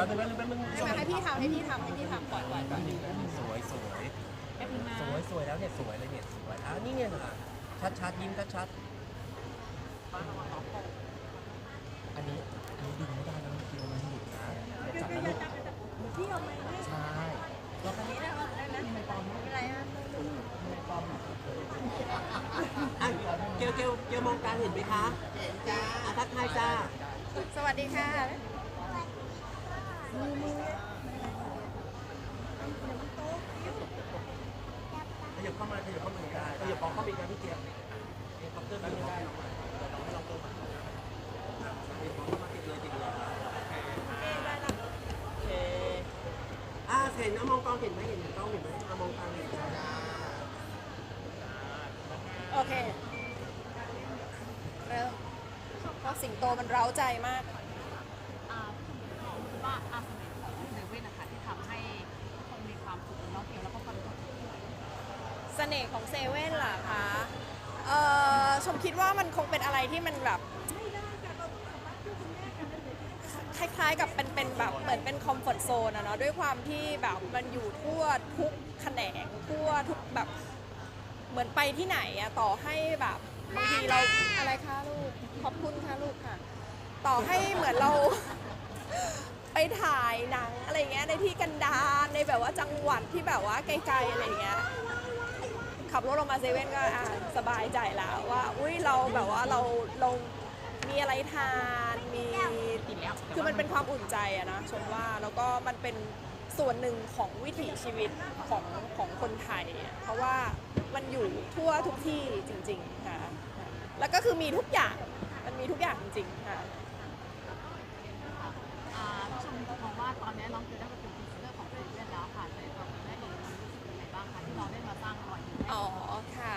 ป๊บนึงแป๊บนึงแป๊บนึงให้มาให้พี่ทำให้พี่ทำให้พี่ทำปล่อยปล่อยปล่อยสวยสวยแป๊บนึงนะสวยสวยแล้วเนี่ยสวยเลยเนี่ยสวยอะนี่เนี่ยนะชัดชัดๆยิ้มชัดชัดอันนี้อันนี้ดึงไม่ได้นะเกี่ยวมันหลุดนะอย่าจับนะลูกใช่อันนี้นะได้นะไม่ปอมไม่เป็นไรฮะอะเกลเกลเกลมองกางเห็นไหมคะ เห็นจ้าทักทายจ้า สวัสดีค่ะ ขยับเข้ามาขยับเข้ามาได้ขยับปองเข้าไปอีกนะพี่เจี๊ยบเอ็นคอปเตอร์ไม่ได้หรอกเราให้ลองตัวมาเอ็นปองเข้ามาติดเลยติดเลยโอเคอะเห็นนะมองกล้องเห็นไหมเห็นกล้องเห็นไหมอะมองกลางเห็นจ้โอเคเริ่มเพราะสิงโตมันเร้าใจมาก ว่าอาสนะของเซเว่นนะคะที่ทำให้คนมีความสุขนองเกลแล้วก็คนทุกคนเสน่ห์ของเซเว่นล่ะคะเอ่อชมคิดว่ามันคงเป็นอะไรที่มันแบบคล้ายๆกับเป็นเป็นแบบเหมือนเป็นคอมฟอร์ทโซนอะเนาะด้วยความที่แบบมันอยู่ทั่วทุกแขนงทั่วทุกแบบเหมือนไปที่ไหนอะต่อให้แบบบางทีเราอะไรคะลูกขอบคุณค่ะลูกค่ะ ต่อให้เหมือนเรา ไปถ่ายหนังอะไรเงี้ยในที่กันดารในแบบว่าจังหวัดที่แบบว่าไกลๆอะไรเงี้ยขับรถลงมาเซเว่นก็อะสบายใจแล้วว่า อุ้ยเราแบบว่าเราเรามีอะไรทานมีคือมันเป็นความอุ่นใจอะนะชมว่าแล้วก็มันเป็นส่วนหนึ่งของวิถีชีวิตของของคนไทย เพราะว่ามันอยู่ทั่วทุกที่จริง ๆ ค่ะ แล้วก็คือมีทุกอย่างมันมีทุกอย่างจริงๆค่ะ มมองว่าตอนนี้น้องเกลได้มาเป็นพรีเซนเตอร์ของเซเว่นแล้วค่ะในตัวคุณแม่เองรู้สึกยังไงบ้างคะที่เราได้มาสร้างรอยยิ้มให้อ๋อค่ะ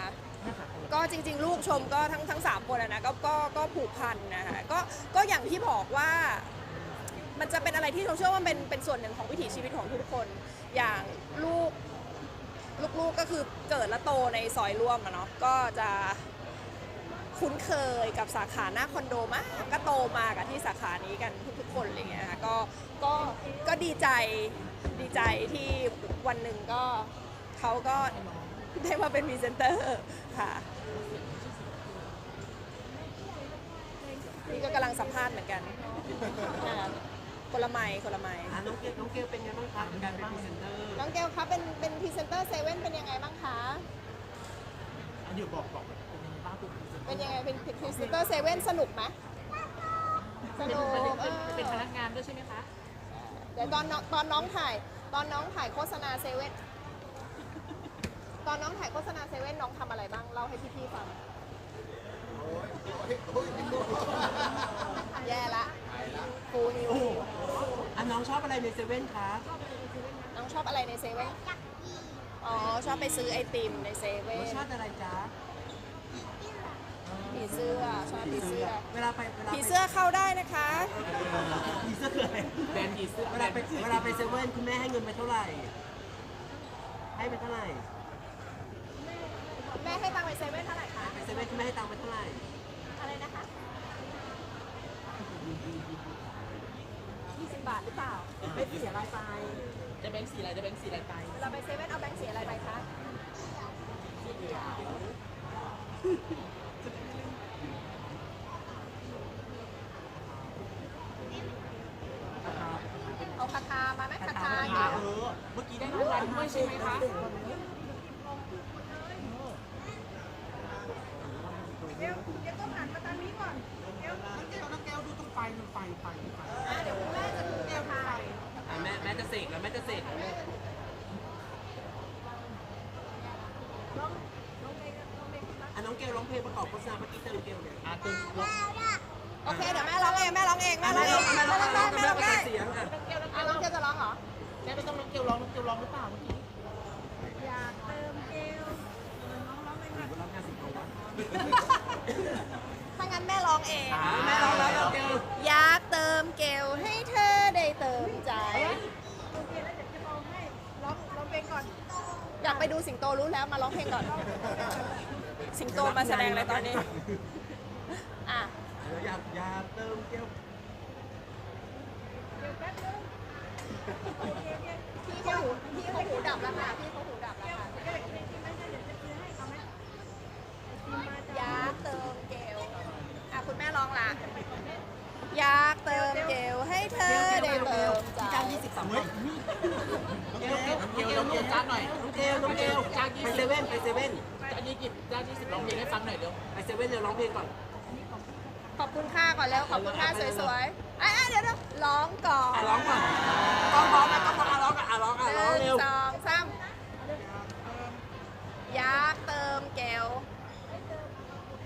ก็จริงๆ ลูกชมก็ทั้งทั้งสามคนอะนะก็ก็ก็ผูกพันนะคะก็ก็อย่างที่บอกว่า มันจะเป็นอะไรที่เราเชื่อว่าเป็นเป็นส่วนหนึ่งของวิถีชีวิตของทุกคน อย่างลูกลูกๆก็คือเกิดและโตในซอยร่วมอะเนาะก็จะคุ้นเคยกับสาขาหน้าคอนโดมากก็โตมากับที่สาขานี้กันทุก คนอะไรเงี้ยค่ะก็ก็ก็ดีใจดีใจที่วันหนึ่งก็เขาก็ได้มาเป็นพรีเซนเตอร์ค่ะนี่ก็กำลังสัมภาษณ์เหมือนกันอ่าคนละไมค์คนละไมค์ อะน้องเกลน้องเกลเป็นไงบ้างคะการเป็นพรีเซนเตอร์น้องเกลคะเป็นเป็นพรีเซนเตอร์เซเว่นเป็นยังไงบ้างคะ อันเดี๋ยวบอกบอกเป็นยังไงบ้างคุณเป็นยังไงเป็นพรีเซนเตอร์เซเว่นสนุกไหม สนุกเป็นเอเป็นอเป็นพนักงานด้วยใช่ไหมคะเดี๋ยวตอนน้องตอนน้องถ่ายตอนน้องถ่ายโฆษณาเซเว่นตอนน้องถ่ายโฆษณาเซเว่นน้องทำอะไรบ้างเล่าให้พี่ๆฟังแย่ละฟูนิวอะน้องชอบอะไรในเซเว่นคะน้องชอบอะไรในเซเว่นอ๋อชอบไปซื้อไอติมในเซเว่รสนชาติอะไรจ๊ะ ผีเสื้อชอบผีเสื้อเวลาไปเวลาผีไปเสื้อเข้าได้นะคะ ผีเสื้อคืออะไรแบรนด์ผีเสื้อเวลาไปเวลาไปเซเว่นคุณแม่ให้เงินไปเท่าไหร่ ให้ไปเท่าไหร่แม่ให้ตังค์ไปเซเว่นเท่าไหร่คะไปเซเว่นคุณแม่ให้ตังค์ไปเท่าไหร่อะไรนะคะ20บาทหรือเปล่าไม่เสียรายไปจะแบงค์สีอะไรจะแบงค์สีอะไรไปเราไปเซเว่นเอาแบงค์สีอะไรไปคะเอาคาทามาไหมคาทา เออเมื่อกี้ได้รางวัลด้วยใช่ไหมคะ เดี๋ยวเดี๋ยวต้องหันมาทางนี้ก่อนเดี๋ยวน้องแก้วน้องแก้วดูตรงไฟตรงไฟไฟไฟอะเดี๋ยวคุณแม่จะดูแนวทางอะแม่แม่จะเสกแล้วแม่จะเสกแล้วแม่น้องน้องเบย์น้องเบย์อะน้องเกลร้องเพลงประกอบโฆษณาเมื่อกี้เติมเกลเนี่ยอะตึงลองโอเคเดี๋ยวแม่ร้องเองแม่ร้องเองแม่ร้องเองแม่แม่ร้ร้อองงแม่ได้ร้องแม่ร้องได้เสียงอะอะน้องเกลจะร้องเหรอแม่ไม่ต้องน้องเกลร้องน้องเกลร้องหรือเปล่าเมื่อกี้อยากเติมเกลน้องร้องเองหรือว่ารับงานสิบโมงวะถ้างั้น แม่ร้องเองอะแม่ร้องแล้วน้องเกลอยากเติมเกลให้เธอได้เติมใจโอเคแล้วเดี๋ยวจะลองให้ร้องร้องเพลงก่อนอยากไปดูสิงโตรู้แล้วมาร้องเพลงก่อน สิงโตมาแสดงเลยตอนนี้อะเดี๋ยวอยากอยากเติมเกลเดี๋ยวแป๊บนึงพี่เขาหูพี่เขาหูดับแล้วค่ะพี่เขาหูดับแล้วค่ะอยากเติมเกลอะคุณแม่ร้องละอยากเติมเกลให้เธอได้เติมใจ จ้ยเกลเกลเกลเกลจ้าหน่อยน้องเกลน้องเกลไปเซเว่นไปเซเว่นจ้างยี่สิบจ้างยี่สิบร้องเพลงให้ฟังหน่อยเร็วไปเซเว่นเร็วร้องเพลงก่อนขอบคุณค่าก่อนแล้วขอบคุณค่าสวยๆไอ้เดี๋ยวเดี๋ยวร้องก่อนอะร้องก่อนต้องร้องนะต้องร้องอะร้องอะร้องอะร้องเร็วงสองสามอยากเติมเกล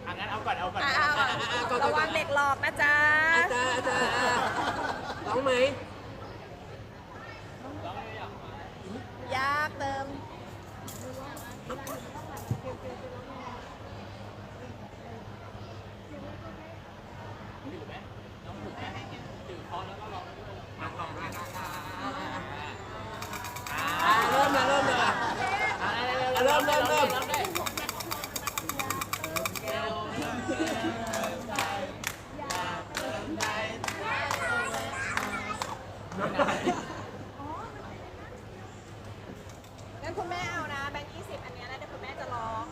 อะงั้นเอาก่อนเอาก่อนอะเอาระวังเด็กหลอกนะจ๊ะ อาจารย์อาจารย์อะร้องไหม อยากเติม อะเริ่มเลยเริ่มเลยอะ อะ อะเริ่มเริ่มเริ่มงั้นคุณแม่เอานะแบงค์ยี่สิบอันเนี้ยแล้วเดี๋ยวคุณแม่จะร้อง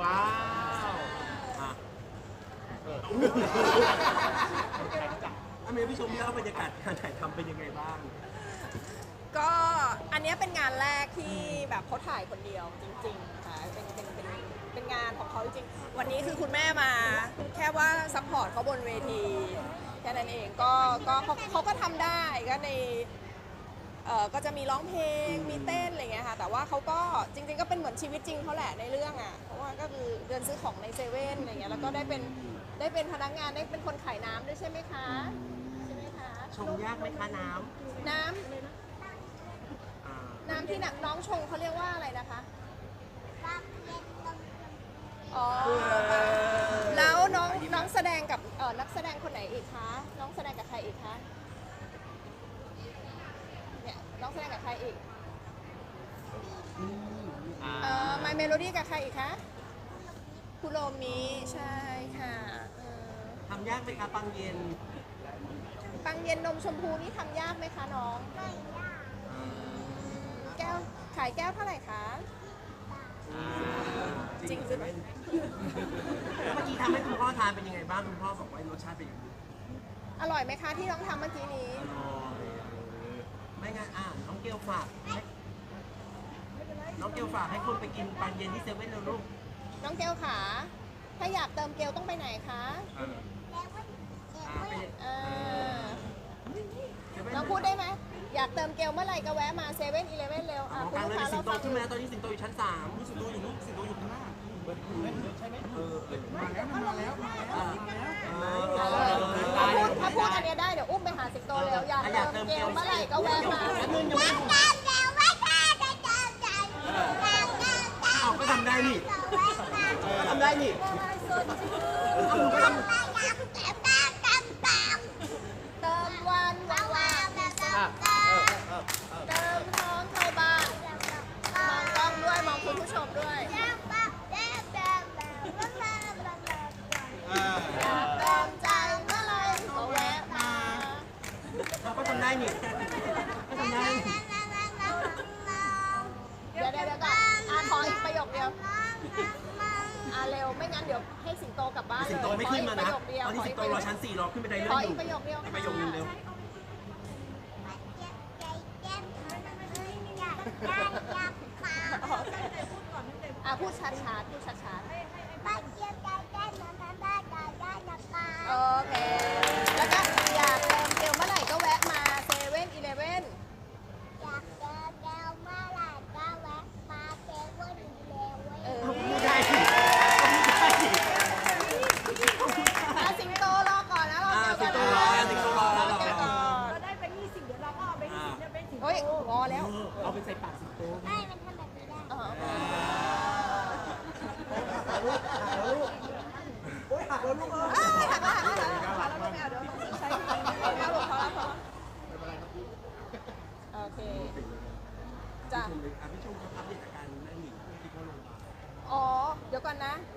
ว้าวอเมย์พี่ชมเล่าบรรยากาศการถ่ายทำเป็นยังไงบ้าง ก็ อันเนี้ยเป็นงานแรกที่แบบเขาถ่ายคนเดียวจริงๆค่ะเป็นเป็นเป็นเป็นงานของเขาจริงๆวันนี้คือคุณแม่มา แค่ว่าซัพพอร์ตเขาบนเวทีแค่นั้นเองก็ก็เขาเขาก็ทำได้ก็ในเอ่อก็จะมีร้องเพลงมีเต้นอะไรเงี้ยค่ะแต่ว่าเขาก็จริง ๆ ก็เป็นเหมือนชีวิตจริงเขาแหละในเรื่องอะเพราะว่าก็คือเดินซื้อของในเซเว่นอะไรเงี้ยแล้วก็ได้เป็นได้เป็นพนักงานได้เป็นคนขายน้ำด้วยใช่ไหมคะใช่ไหมคะ ชงยากไหมคะน้น้ำำอ่า น้ำที่นักน้องชงเขาเรียกว่าอะไรนะคะ อ๋อ แล้วน้องน้องแสดงกับเออนักแสดงคนไหนอีกคะ น้องแสดงกับใครอีกคะ เนี่ยน้องแสดงกับใครอีก เออ My Melody กับใครอีกคะคุโรมิใช่ค่ะเออทำยากไหมคะปังเย็น ปังเย็นนมชมพูนี่ทำยากไหมคะน้องแก้ว ขายแก้วเท่าไหร่คะจริงใช่ไหมเมื่อกี้ทำให้คุณพ่อทานเป็นยังไงบ้างคุณพ่อบอกว่ารสชาติเป็นยังไงอร่อยไหมคะที่น้องทำเมื่อกี้นี้อร่อยไม่งั้นอะน้องเกลฝากให้น้องเกลฝากให้คุณไปกินปังเย็นที่เซเว่นแล้วลูกน้องเกลขาถ้าอยากเติมเกลต้องไปไหนคะอ่าอ่าไปเออเซเว่นน้องพูดได้ไหม อยากเติมเกลเมื่อไหร่ก็แวะมาเซเว่นอีเลเว่นเร็วอะอะมองคุณกลางลูกเลยค้ามีสิเรางโตฟังใช่ไหมตอนนี้สิงโตอยู่ชั้นสามสิงโตอยู่นู้นสิงโตอยู่ข้างหน้าใช่ไหมเออเออมาแล้วมาแล้วมาแล้วถ้าพูดถ้าพูดอันเนี้ยได้เดี๋ยวอุ้มไปหาสิงโตเร็วอยากเติมเกลเมื่อไหร่ก็แวะมาเอาก็ทำได้นี่ทำได้นี่เอาหนูก็ทำเนี่ก็ทำได้เดี๋ยวเดี๋ยวเดี๋ยวก่อนอะขออีกประโยคเดียวอะเร็วไม่งั้นเดี๋ยวให้สิงโตกลับบ้านเลยสิงโตไม่ขึ้นมาขอนะอีกประโยคเดียวตอนนี้สิงโตรอชั้นสี่รอขึ้นไปได้เรื่ขอองออียู่กประโยคเดียวอีกประโยคนึงเร็วอะพูดช้าๆพูดช้าๆโอเค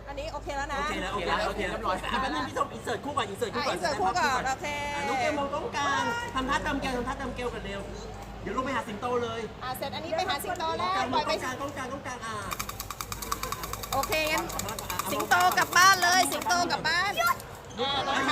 อันนี้โอเคแล้วนะโอเคแล้วโอเคแล้วโอเคเรียบร้อยอะแป๊บนพี่ชมอินเสิร์ตคู่ก่อนอินเสิร์ตคู่ก่อนอินเสิร์ตคู่ก่อนโอเคลูกเกมต้องการทำท่าเติมเกลทำท่าเติมเกลกันเร็ว เดี๋ยวลูกไปหาสิงโตเลยอะเสร็จอันนี้ไปหาสิงโตแล้วปล่อยไปต้องการต้องการองาโอเคงั้นสิงโตกลับบ้านเลยสิงโตกลับบ้าน